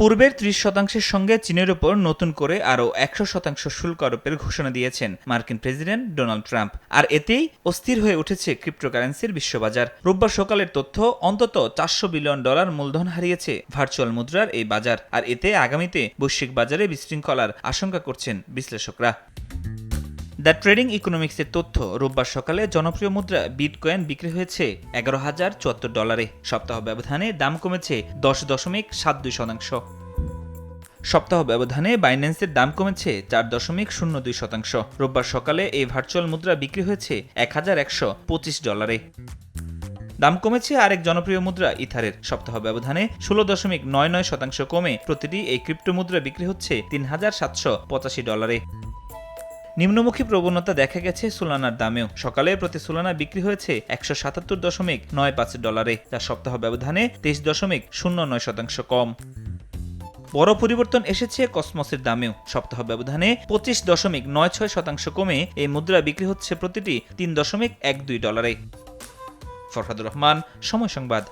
পূর্বের ত্রিশ শতাংশের সঙ্গে চীনের ওপর নতুন করে আরও একশো শতাংশ শুল্ক আরোপের ঘোষণা দিয়েছেন মার্কিন প্রেসিডেন্ট ডোনাল্ড ট্রাম্প। আর এতেই অস্থির হয়ে উঠেছে ক্রিপ্টোকারেন্সির বিশ্ববাজার। রোববার সকালের তথ্য, অন্তত চারশো বিলিয়ন ডলার মূলধন হারিয়েছে ভার্চুয়াল মুদ্রার এই বাজার। আর এতে আগামীতে বৈশ্বিক বাজারে বিশৃঙ্খলার আশঙ্কা করছেন বিশ্লেষকরা। দ্য ট্রেডিং ইকোনমিক্সের তথ্য, রোববার সকালে জনপ্রিয় মুদ্রা বিটকয়েন বিক্রি হয়েছে এগারো হাজার চুয়াত্তর ডলারে। সপ্তাহ ব্যবধানে দাম কমেছে দশ দশমিক সাত দুই শতাংশ। সপ্তাহ ব্যবধানে বাইন্যান্সের দাম কমেছে চার দশমিক শূন্য দুই শতাংশ। রোববার সকালে এই ভার্চুয়াল মুদ্রা বিক্রি হয়েছে এক হাজার একশো পঁচিশ ডলারে। দাম কমেছে আরেক জনপ্রিয় মুদ্রা ইথারের। সপ্তাহ ব্যবধানে ষোলো দশমিক নয় নয় শতাংশ কমে প্রতিটি এই ক্রিপ্টো মুদ্রা বিক্রি হচ্ছে তিন হাজার সাতশো পঁচাশি ডলারে। নিম্নমুখী প্রবণতা দেখা গেছে সোলানার দামেও। সকালে প্রতি সোলানা বিক্রি হয়েছে একশো সাতাত্তর দশমিক নয় পাঁচ ডলারে। যা সপ্তাহ ব্যবধানে তেইশ দশমিক শূন্য নয় শতাংশ কম। বড় পরিবর্তন এসেছে কসমসের দামেও। সপ্তাহ ব্যবধানে পঁচিশ দশমিক নয় ছয় শতাংশ কমে এই মুদ্রা বিক্রি হচ্ছে প্রতিটি তিন দশমিক এক দুই ডলারে। ফরহাদুর রহমান, সময় সংবাদ।